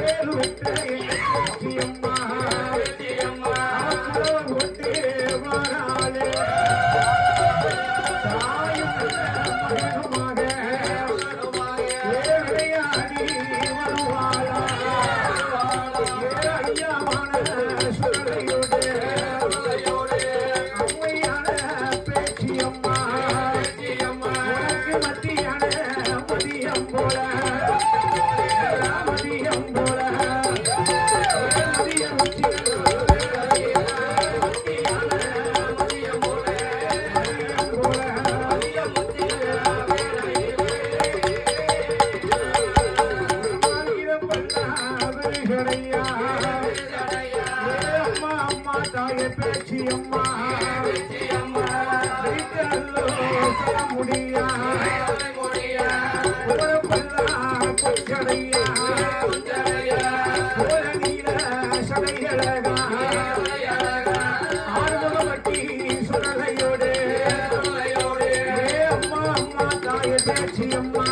pelo entrei em அம்மா அம்மா தாயை பேச்சு அம்மா. வீட்டல்லோ சொல்ல முடியா? உறப்பெல்லாம் கொஞ்சடையா ஓர நீல சடையழகா? ஆறுமுகமட்டி சுடலையோடு. ஏ அம்மா அம்மா தாயை பேச்சு அம்மா.